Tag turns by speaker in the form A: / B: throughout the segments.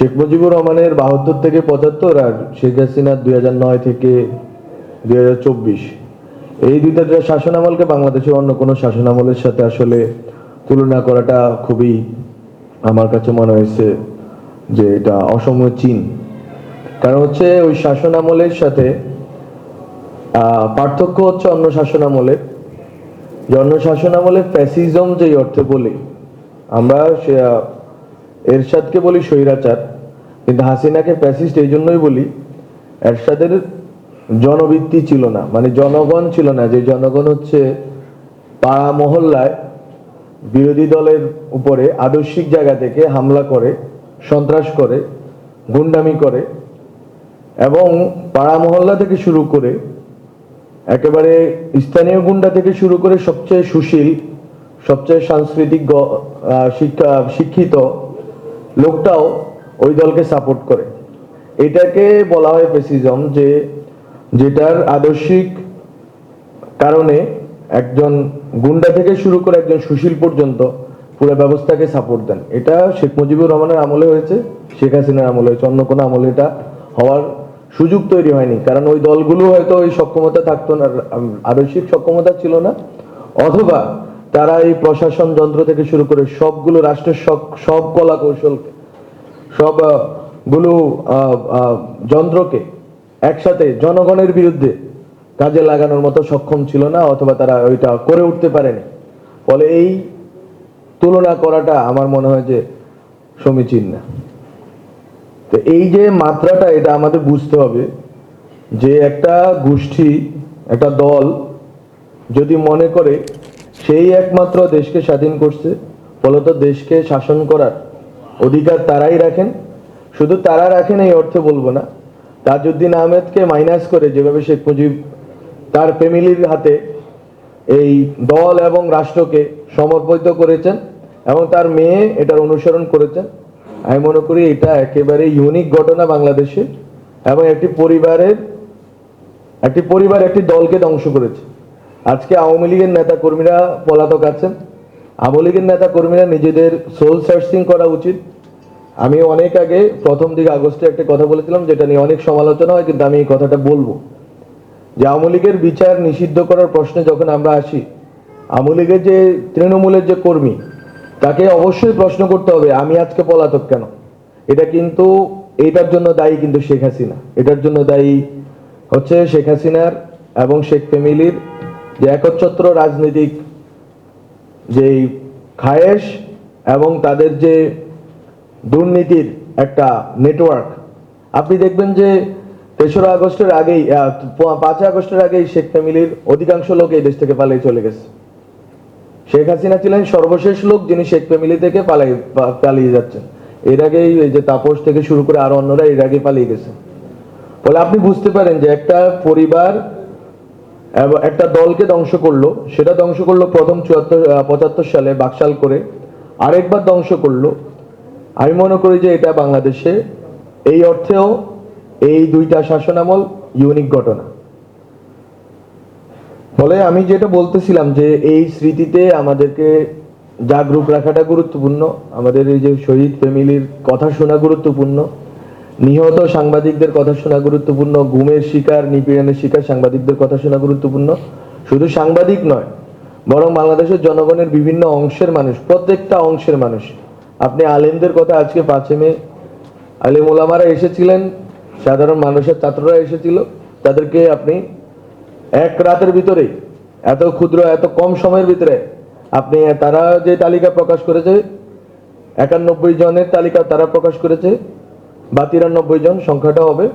A: শেখ মুজিবুর রহমানের বাহাত্তর থেকে পঁচাত্তর আর শেখ হাসিনার দুই হাজার নয় থেকে দুই হাজার চব্বিশ। এই দুইটা শাসনামলকে বাংলাদেশের অন্য কোনো শাসনামলের সাথে আসলে তুলনা করাটা খুবই আমার কাছে মনে হয়েছে যে এটা অসমীচীন কারণ হচ্ছে ওই শাসনামলের সাথে পার্থক্য হচ্ছে অন্য শাসনামলের যে অন্য শাসনামলে ফ্যাসিজম যেই অর্থে বলি, আমরা সে এরশাদকে বলি স্বৈরাচার, কিন্তু হাসিনাকে ফ্যাসিস্ট এই জন্যই বলি, এরশাদের জনবৃত্তি ছিল না মানে জনগণ ছিল না, যে জনগণ হচ্ছে পাড়া মহল্লায় বিরোধী দলের উপরে আদর্শিক জায়গা থেকে হামলা করে, সন্ত্রাস করে, গুন্ডামি করে, এবং পাড়া মহল্লা থেকে শুরু করে, একেবারে স্থানীয় গুন্ডা থেকে শুরু করে সবচেয়ে সুশীল, সবচেয়ে সাংস্কৃতিক শিক্ষা শিক্ষিত লোকটাও ওই দলকে সাপোর্ট করে। এটাকে বলা হয় ফেসিজম যে যেটার আদর্শিক কারণে একজন গুন্ডা থেকে শুরু করে একজন সুশীল পর্যন্ত পুরো ব্যবস্থাকে সাপোর্ট দেন। এটা শেখ মুজিবুর রহমানের আমলে হয়েছে, শেখ হাসিনার আমলে হয়েছে, অন্য কোনো আমলে এটা হওয়ার সুযোগ তৈরি হয়নি। কারণ ওই দলগুলো হয়তো ওই সক্ষমতা থাকতো না আদর্শিক সক্ষমতা ছিল না। অথবা তারা এই প্রশাসন যন্ত্র থেকে শুরু করে সবগুলো রাষ্ট্রের সব সব কলা কৌশলকে সব আহ, গুলো আহ, আহ, যন্ত্রকে একসাথে জনগণের বিরুদ্ধে কাজে লাগানোর মতো সক্ষম ছিল না অথবা তারা ওইটা করে উঠতে পারেনি। ফলে এই তুলনা করাটা আমার মনে হয় যে সমীচীন না। তো এই যে মাত্রাটা এটা আমাদের বুঝতে হবে যে একটা গোষ্ঠী একটা দল যদি মনে করে সেই একমাত্র দেশকে স্বাধীন করছে, ফলত দেশকে শাসন করার অধিকার তারাই রাখেন। শুধু তারা রাখেন এই অর্থে বলব না, তাজউদ্দিন আহমেদকে মাইনাস করে যেভাবে শেখ মুজিব তার ফ্যামিলির হাতে এই দল এবং রাষ্ট্রকে সমর্পিত করেছেন এবং তার মেয়ে এটার অনুসরণ করেছেন, আমি মনে করি এটা একেবারে ইউনিক ঘটনা বাংলাদেশে এবং একটি পরিবারের, একটি পরিবার একটি দলকে ধ্বংস করেছে। আজকে আওয়ামী লীগের নেতা কর্মীরা পলাতক আছেন। আওয়ামী লীগের নেতা কর্মীরা নিজেদের সোল সার্চিং করা উচিত। আমি অনেক আগে প্রথম দিকে আগস্টে একটা কথা বলেছিলাম, যেটা নিয়ে অনেক সমালোচনা হয়, কিন্তু আমি এই কথাটা বলব। যে আওয়ামী লীগের বিচার নিষিদ্ধ করার প্রশ্নে যখন আমরা আসি, আওয়ামী লীগের যে তৃণমূলের যে কর্মী, তাকে অবশ্যই প্রশ্ন করতে হবে, আমি আজকে পলাতক কেন? এটা কিন্তু এটার জন্য দায়ী কিন্তু শেখ হাসিনা। এটার জন্য দায়ী হচ্ছে শেখ হাসিনার এবং শেখ ফ্যামিলির যে একচ্ছত্র রাজনৈতিক যেই খায়েশ এবং তাদের যে দুর্নীতির একটা নেটওয়ার্ক আপনি দেখবেন যে তেসরা আগস্টের আগেই পাঁচই আগস্টের আগেই শেখ ফ্যামিলির অধিকাংশ লোক এই দেশ থেকে পালিয়ে চলে গেছে। শেখ হাসিনা ছিলেন সর্বশেষ লোক যিনি শেখ ফ্যামিলি থেকে পালাই পালিয়ে যাচ্ছেন। এর আগেই এই যে তাপস থেকে শুরু করে আরও অন্যরা এর আগে পালিয়ে গেছে। ফলে আপনি বুঝতে পারেন যে একটা পরিবার একটা দলকে ধ্বংস করল। সেটা ধ্বংস করল প্রথম চুয়াত্তর পঁচাত্তর সালে বাকশাল করে। আরেকবার ধ্বংস করল। আমি মনে করি যে এটা বাংলাদেশে এই অর্থেও এই দুইটা শাসনামল ইউনিক ঘটনা। ফলে আমি যেটা বলতেছিলাম যে এই স্মৃতিতে আমাদেরকে জাগরুক রাখাটা গুরুত্বপূর্ণ, আমাদের এই যে শহীদ ফ্যামিলির কথা শোনা গুরুত্বপূর্ণ। নিহত সাংবাদিকদের কথা শোনা গুরুত্বপূর্ণ, গুমের শিকার, নিপীড়নের শিকার সাংবাদিকদের কথা শোনা গুরুত্বপূর্ণ। শুধু সাংবাদিক নয়, বরং বাংলাদেশের জনগণের বিভিন্ন অংশের মানুষ, প্রত্যেকটা অংশের মানুষ। আপনি আলেমদের কথা আজকে পাঁচে মে, আলিম ওলামারা এসেছিলেন, সাধারণ মানুষের ছাত্ররা এসেছিল, তাদেরকে আপনি এক রাতের ভিতরে, এত ক্ষুদ্র, এত কম সময়ের ভিতরে আপনি, তারা যে তালিকা প্রকাশ করেছে, একানব্বই জনের তালিকা তারা প্রকাশ করেছে বা তিরানব্বই জন সংখ্যাটা হবে,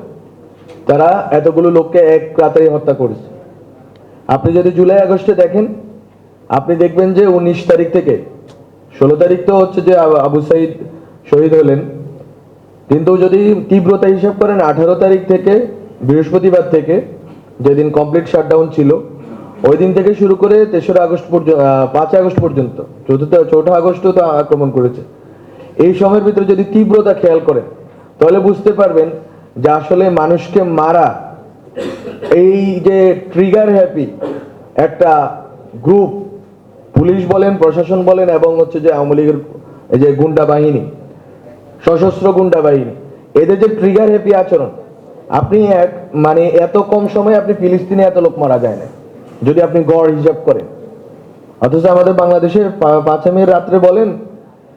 A: তারা এতগুলো লোককে এক রাতেই হত্যা করেছে। আপনি যদি জুলাই আগস্টে দেখেন, আপনি দেখবেন যে উনিশ তারিখ থেকে, ষোলো তারিখ তো হচ্ছে যে আবু সাইদ শহীদ হলেন, কিন্তু যদি তীব্রতা হিসাব করেন, আঠারো তারিখ থেকে, বৃহস্পতিবার থেকে, যেদিন কমপ্লিট শাটডাউন ছিল, ওই দিন থেকে শুরু করে তেসরা আগস্ট পর্যন্ত পাঁচই আগস্ট পর্যন্ত, চতুর্থ, চৌঠা আগস্টও তো আক্রমণ করেছে। এই সময়ের ভিতরে যদি তীব্রতা খেয়াল করেন তাহলে বুঝতে পারবেন যে আসলে মানুষকে মারা, এই যে ট্রিগার হ্যাপি একটা গ্রুপ পুলিশ বলেন, প্রশাসন বলেন, এবং হচ্ছে যে আওয়ামী লীগের এই যে গুন্ডা বাহিনী, সশস্ত্র গুন্ডা বাহিনী, এদের যে ট্রিগার হ্যাপি আচরণ, আপনি এক মানে এত কম সময়ে আপনি ফিলিস্তিনে এত লোক মারা যায় না, যদি আপনি গড় হিসাব করেন। অথচ আমাদের বাংলাদেশের পা- পাঁচই মে রাত্রে বলেন,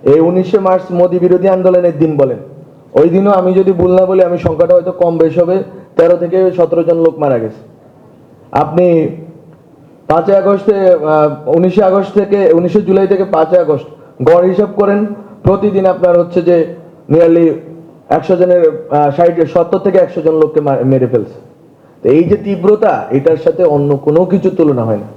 A: এই উনিশে মার্চ মোদী বিরোধী আন্দোলনের দিন বলেন ওই দিনও আমি যদি ভুল না বলি, আমি সংখ্যাটা হয়তো কম বেশ হবে। তেরো থেকে সতেরো জন লোক মারা গেছে। আপনি পাঁচই আগস্টে উনিশে আগস্ট থেকে, উনিশে জুলাই থেকে পাঁচই আগস্ট গড় হিসাব করেন। প্রতিদিন আপনার হচ্ছে যে নিয়ারলি একশো জনের ষাট, সত্তর থেকে একশো জন লোককে মেরে ফেলছে। তো এই যে তীব্রতা, এটার সাথে অন্য কোনো কিছু তুলনা হয় না।